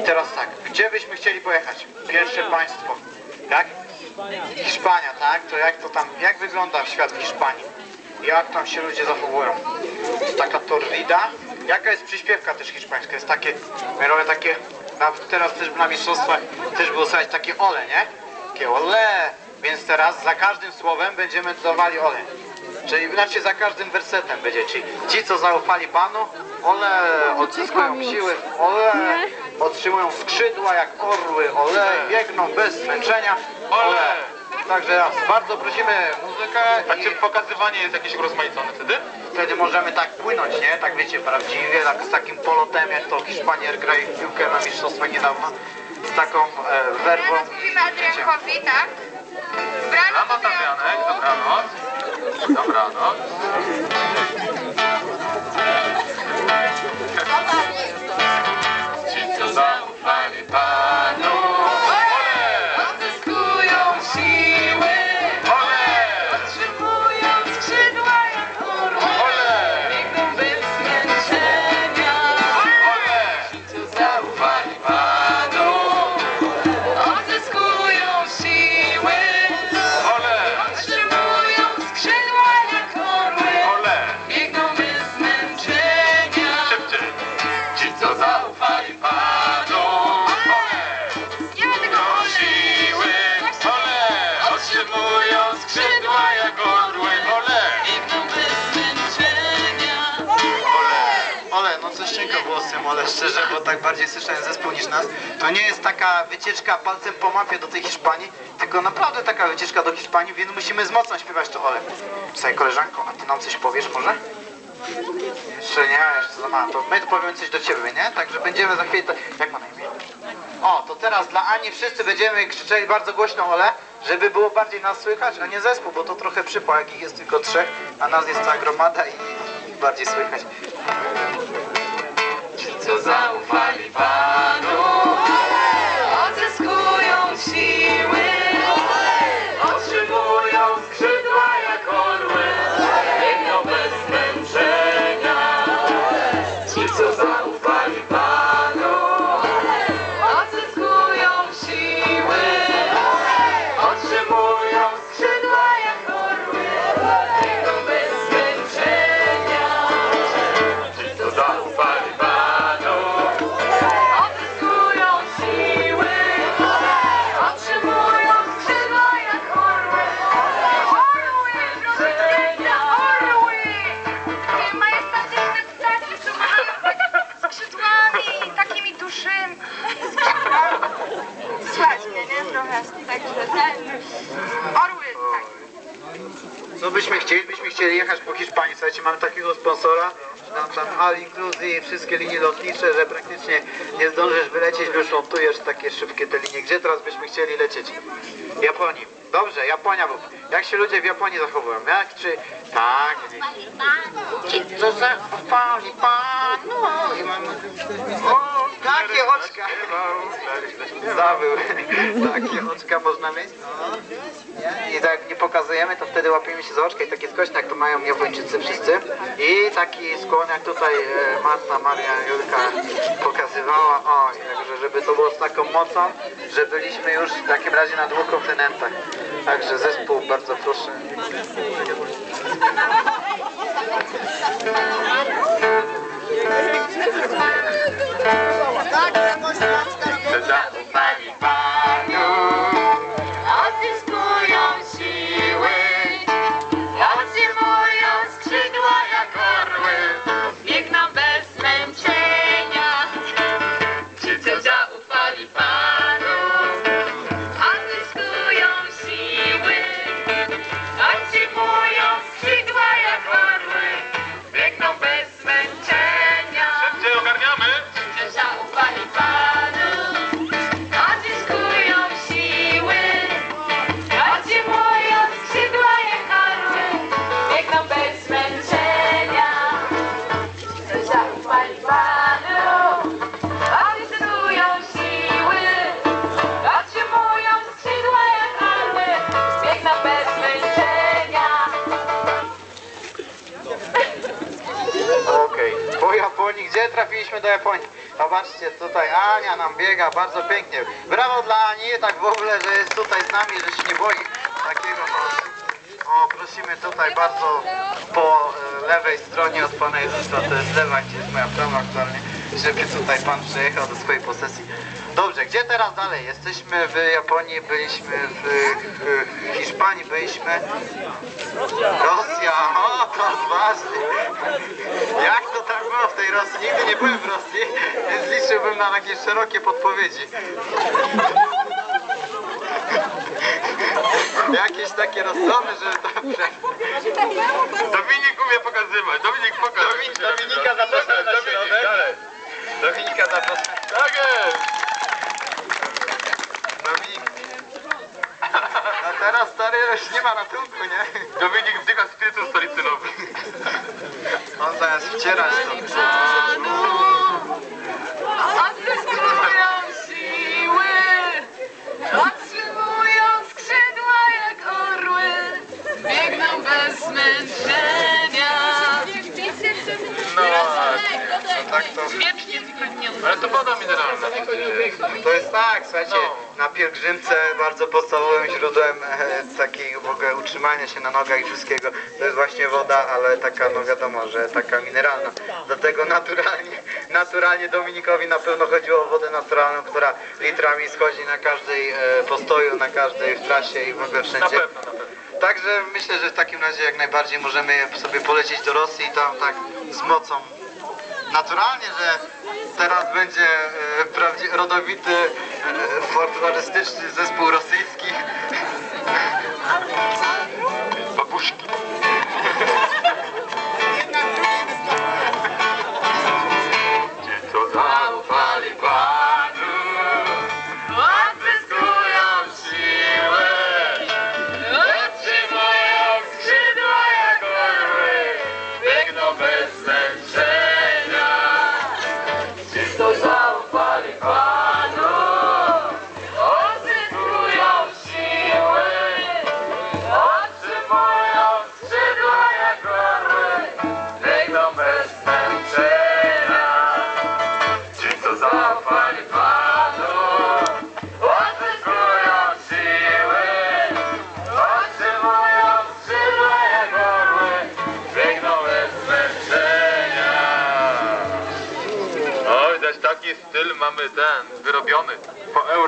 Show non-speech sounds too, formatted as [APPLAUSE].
I teraz tak, gdzie byśmy chcieli pojechać? Pierwsze państwo, tak? Hiszpania, tak? To jak to tam, jak wygląda świat w Hiszpanii? Jak tam się ludzie zachowują? Jest taka torrida. Jaka jest przyśpiewka też hiszpańska? Jest takie, my robię takie, nawet teraz też na mistrzostwach też było słychać takie ole, nie? Takie ole. Więc teraz za każdym słowem będziemy dodawali ole. Czyli znaczy za każdym wersetem będzie, czyli ci co zaufali Panu, ole, odzyskują siły, ole, otrzymują skrzydła jak orły, ole, biegną bez zmęczenia, ole. Także raz, bardzo prosimy muzykę A i czy pokazywanie jest jakieś urozmaicone wtedy? wtedy możemy tak płynąć, nie? Tak wiecie, prawdziwie, tak z takim polotem, jak to Hiszpanier gra w piłkę na mistrzostwach niedawno, z taką e, werbą. Dobranoc mówimy Adriankowi, tak? Dobranoc Adrianek, dobranoc. Dobranoc. Zaufali Panu. Ole! Ole. Siły! Ole! Otrzymują skrzydła jak orły. Ole! Zmęczenia. Ole, no coś cienko tym, ale szczerze, bo tak bardziej słyszałem zespół niż nas. To nie jest taka wycieczka palcem po mapie do tej Hiszpanii, tylko naprawdę taka wycieczka do Hiszpanii, więc musimy z mocą śpiewać to Ole. Słuchaj koleżanko, a ty nam coś powiesz może? Jeszcze nie, jeszcze za mało. To my powiemy coś do ciebie, nie? Także będziemy za chwilę... Jak ma na imię? O, to teraz dla Ani wszyscy będziemy krzyczeli bardzo głośno Ole, żeby było bardziej nas słychać, a nie zespół, bo to trochę przypał, jak ich jest tylko trzech, a nas jest cała gromada i bardziej słychać. Co zaufali. Orły, tak. Co byśmy chcieli? Byśmy chcieli jechać po Hiszpanii. Słuchajcie, mamy takiego sponsora, że nam tam all inclusive, wszystkie linie lotnicze, że praktycznie nie zdążysz wylecieć, wyszlontujesz takie szybkie te linie. Gdzie teraz byśmy chcieli lecieć? Japonii. Dobrze, Japonia. Bo jak się ludzie w Japonii zachowują? Jak czy... Tak. Ci co zaufali Panu. I mamy... O, takie oczka. Zawył. Takie oczka można mieć. No. I tak nie pokazujemy, to wtedy łapiemy się za oczka i takie skośne, jak to mają Japończycy wszyscy. I taki skłon, jak tutaj e, Marta, Maria, Julka pokazywała. O, także żeby to było z taką mocą, że byliśmy już w takim razie na dwóch kontynentach. Także zespół, bardzo proszę. Trafiliśmy do Japonii? Zobaczcie tutaj, Ania nam biega bardzo pięknie. Brawo dla Ani, tak w ogóle, że jest tutaj z nami, że się nie boi takiego. O, prosimy tutaj bardzo po e, lewej stronie od Pana Jezusa, to jest lewa, gdzie jest moja prawa aktualnie, żeby tutaj Pan przyjechał do swojej posesji. Dobrze, gdzie teraz dalej? Jesteśmy w Japonii, byliśmy w, w Hiszpanii, byliśmy. Rosja, o to ważne. Jak to tak było w tej Rosji? Nigdy nie byłem w Rosji, więc liczyłbym na takie szerokie podpowiedzi. Jakieś takie rozsądy, żeby to. Dominik umie pokazywać. Dominik. Domin, Dominika zapraszamy na środek. Dominika zapraszamy. Tak jest. Dominik. A teraz stary już nie ma ratunku, nie? Dominik wdycha spirytus stolicy nowy. On zamiast wcierać to. Odpyskują siły, otrzymują skrzydła jak orły, biegną bez zmęczenia. Ale to woda mineralna. przecież. To jest tak, słuchajcie, No. na pielgrzymce bardzo podstawowym źródłem e, takiego w ogóle utrzymania się na nogach i wszystkiego to jest właśnie woda, ale taka, no wiadomo, że taka mineralna. Dlatego naturalnie, [LAUGHS] naturalnie Dominikowi na pewno chodziło o wodę naturalną, która litrami schodzi na każdej e, postoju, na każdej w trasie i w ogóle Na wszędzie. pewno, na pewno. Także myślę, że w takim razie jak najbardziej możemy sobie polecieć do Rosji i tam tak z mocą. Naturalnie, że teraz będzie e, rodowity e, folklorystyczny zespół rosyjski. Styl mamy ten, wyrobiony po euro.